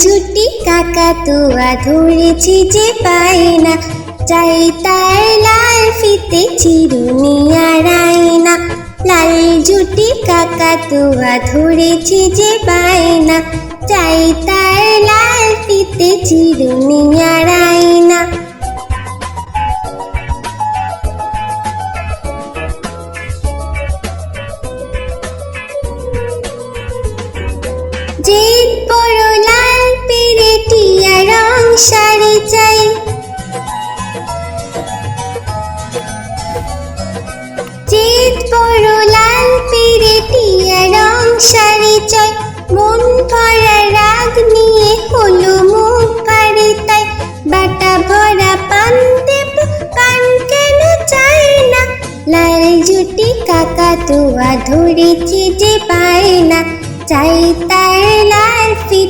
ঝুটি কাকা তুয়া ধরেছি যে পাই না চাই তার লাল ফিতে চিরুনি আর আয়না লাল জুটি কাকা তুয়া ধরেছি যে পাই না চাই তার লাল ফিতে চিরুনি আর আয়না শাড়ি চাই। যে বড় লাল পেরেটিয়া রং শাড়ি চাই মন ভরা রাগ নিয়ে হলো মুখ পারে তাই। বাটা ভরা পান দেব পান কেন চাই না? লাল জুটি কাকা তোয়া ধরেছি যে পায় না। চাই তার লাল ফিতে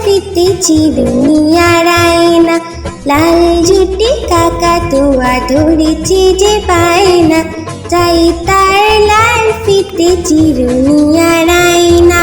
ফিতে চিরুনি আর আয়না লাল জুটি কাকা তোয়া ধরেছে যে পায় না চাই তার লাল ফিতে চিরুনি আর আয়না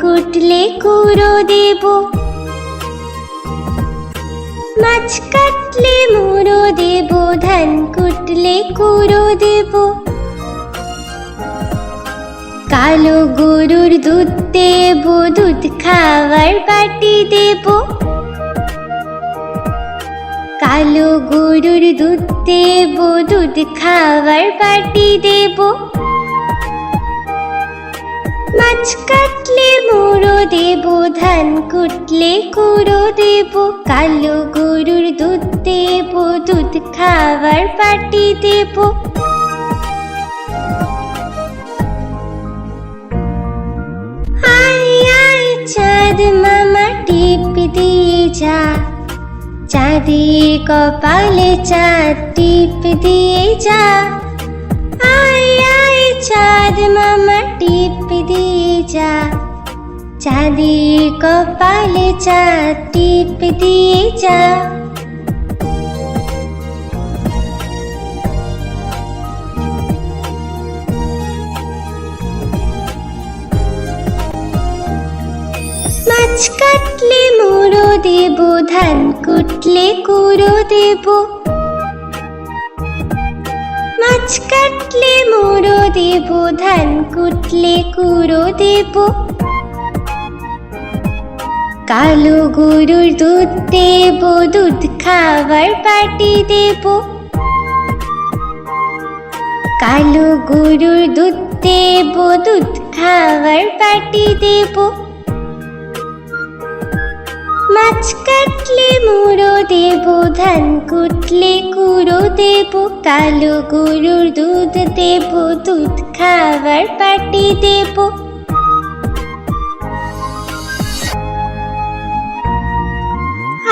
কুটলে কুড়ো দেব। মাছ কাটলে মুড়ো দেব, ধান কুটলে কুড়ো দেব। কালো গরুর দুধ দেব, দুধ খাওয়ার বাটি দেব। কালো গরুর দুধ দেব, দুধ খাওয়ার বাটি দেব। মাছ কাটলে মুড়ো দেব, ধান কুটলে কুড়ো দেব, কালো গরুর দুধ দেব, দুধ খাওয়ার পাটি দেব। চাঁদ মামা, টিপ দিয়ে যা। চাঁদের কপালে চাঁদ, টিপ দিয়ে যা। আয় আয়, চাঁদ মামা, টিপ দিয়ে যা। চাঁদের কপালে চাঁদ টিপ দিয়ে যা। মাছ কাটলে মুড়ো দেব, ধান কুটলে কুড়ো দেব। মাছ কাটলে মুড়ো দেব, ধান কুটলে কুড়ো দেব। কালো গরুর দুধ দেব, দুধ খাবার পাটি দেব। কালো গরুর দুধ দেব, দুধ খাবার পাটি দেব। মাছ কাটলে মুড়ো দেব, ধান কুটলে কুড়ো দেব। কালো গরুর দুধ দেব, দুধ খাবার পাটি দেব।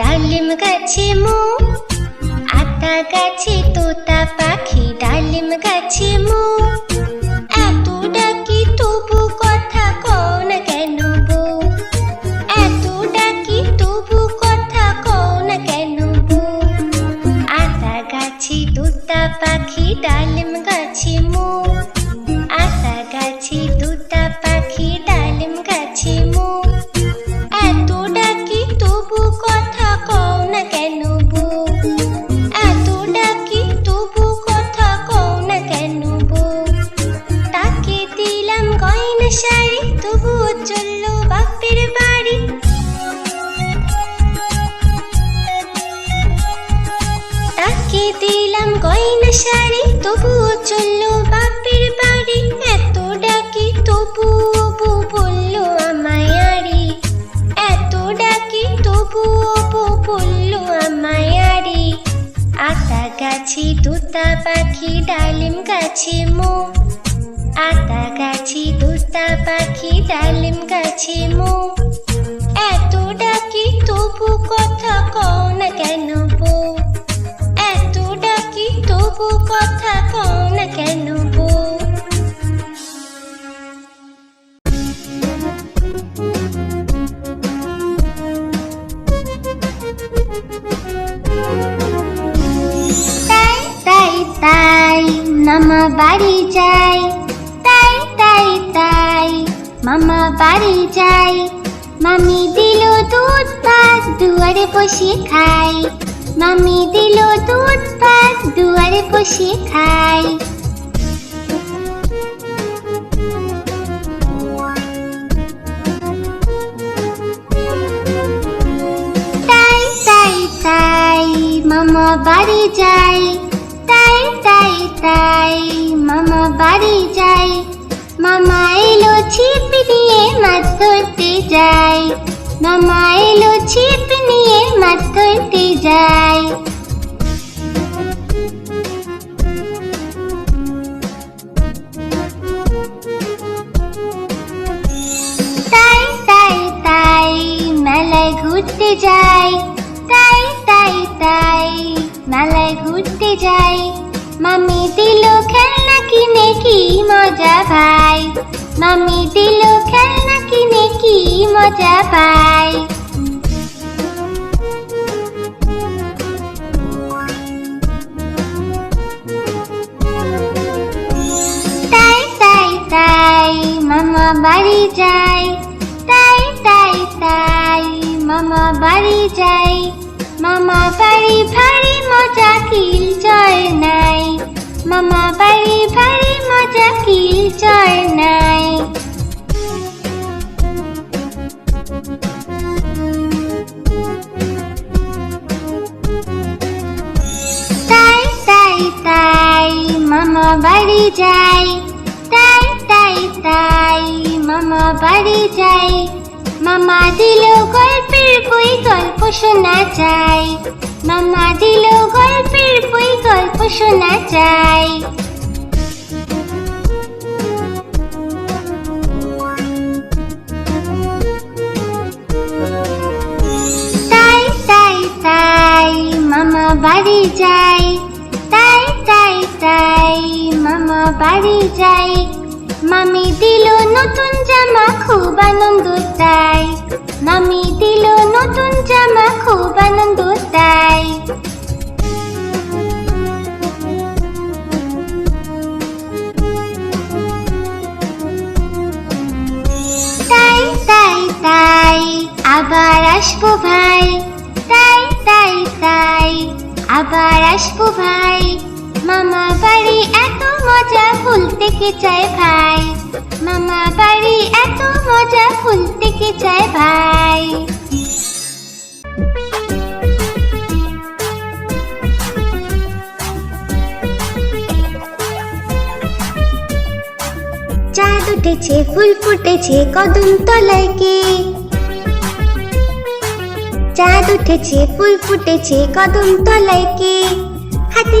ডালিম গাছে মো আতা গাছে তোতা পাখি ডালিম গাছে মো। চলল বাপের বাড়ি, এত ডাকি, তবুও বউ বলল আমায় আড়ি এত ডাকি, তবুও বউ বলল আমায় আড়ি আতা গাছি তুতা পাখি, ডালিম গাছে মো। আতা গাছি তুতা পাখি, ডালিম গাছে মো। এত ডাকি, তবু কথা কও না কেন বউ? তবু কথা কও কেন তাই তাই তাই মামা বাড়ি যাই। তাই তাই তাই মামা বাড়ি যাই। মামি দিল দুধ ভাত, দুয়ারে বসে খাই। মামি দিল দুধ ভাত, দুয়ারে বসে খাই। তাই তাই তাই মামা বাড়ি যাই তাই তাই তাই মামা বাড়ি যাই মামা এলো ছিপ নিয়ে মাছ ধরতে যাই মামা এলো ছিপ নিয়ে মাছ ধরতে যাই তাই তাই তাই মেলায় ঘুরতে যাই। তাই তাই তাই মেলায় ঘুরতে যাই। মামি দিল খেলনা কিনে কি মজা ভাই। মামি দিল খেলনা কিনে কি মজা ভাই তাই তাই তাই মামা বাড়ি যাই। তাই তাই তাই মামা বাড়ি যাই। মামা বাড়ি ভারী মজা কিল চর নাই। মামা বাড়ি ভারী মজা কিল চর নাই। বাড়ি যাই তাই তাই তাই মামা বাড়ি যাই মামা দিল গল্পের বই, গল্প শোনা চাই মামা দিল গল্পের বই, গল্প শোনা চাই তাই তাই তাই মামা বাড়ি যাই বাড়ি যাই। মামি দিল নতুন জামা, খুব আনন্দ তাই। মামি দিল নতুন জামা, খুব আনন্দ তাই। তাই তাই তাই, আবার আসব ভাই। তাই তাই তাই, আবার আসব ভাই। মজা ভুলতে কে চায় ভাই। মামা বাড়ি এত মজা ভুলতে কে চায় ভাই। চাঁদ উঠেছে, ফুল ফুটেছে কদম তলায় কে? চাঁদ উঠেছে, ফুল ফুটেছে কদম তলায় কে? হাতে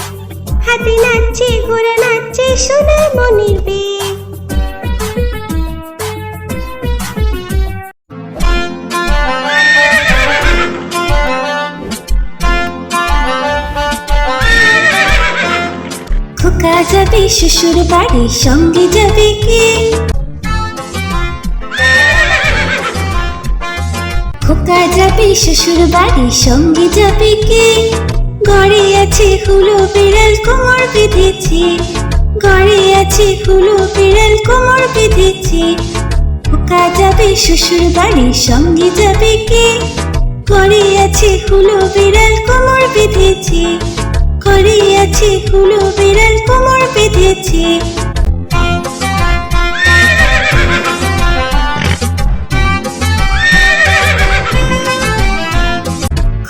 হাতে নাচছে, ঘোড়া নাচছে, সোনার মনির খোকা যাবে, শ্বশুর বাড়ি সঙ্গে যাবে কে? খোকা যাবে, শ্বশুর বাড়ি সঙ্গে যাবে কে? ঘরে আছে হুলো বিড়াল কোমর বেঁধেছে। ঘরে আছে হুলো বিড়াল কোমর বেঁধেছে। খোকা যাবে, শ্বশুর বাড়ির সঙ্গে যাবে কে? ঘরে আছে হুলো বিড়াল কোমর বেঁধেছে। ঘরে আছে হুলো বিড়াল কোমর বেঁধেছে।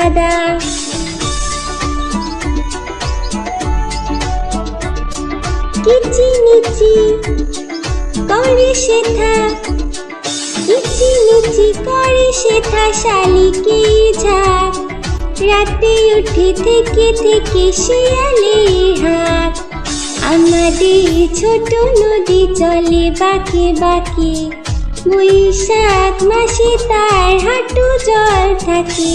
সাদা কিচি মিচি করে শেথা কিচি মিচি করে শেথা শালিকে ঝাঁক রাতে উঠে থেকে থেকে শিয়ালে হাঁক আমাদের ছোট নদী চলে বাকি বাকি। বৈশাখ মাসে তার হাঁটু জল থাকে।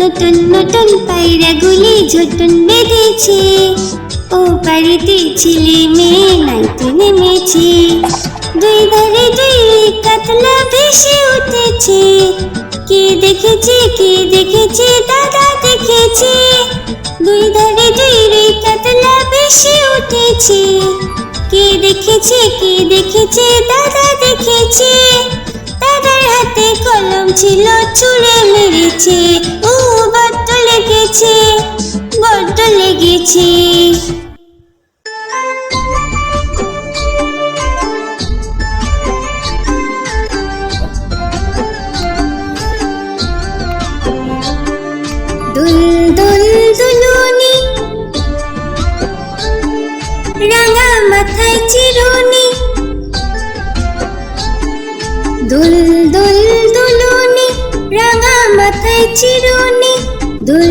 নতুন নতুন পায়রা গুলি ঝুটুন বেঁধেছে। ও বাড়িতে ছেলে মেয়ে নাইতে নেমেছে। দুই ধারে দুই কাতলা ভেসে উঠেছে। কে দেখেছে কে দেখেছে, দাদা দেখেছে। দুই ধারে দুই রে কাতলা ভেসে উঠেছে। কে দেখেছে কে দেখেছে, দাদা দেখেছে। দাদার হাতে কলম ছিল ছুঁড়ে মেরেছে। বড্ড লেগেছে। দুল দুল দুলুনি। রাঙা মাথায় চিরুনি। দুল দুল, দুলুনি, রাঙা মাথায় চিরুনি। দুল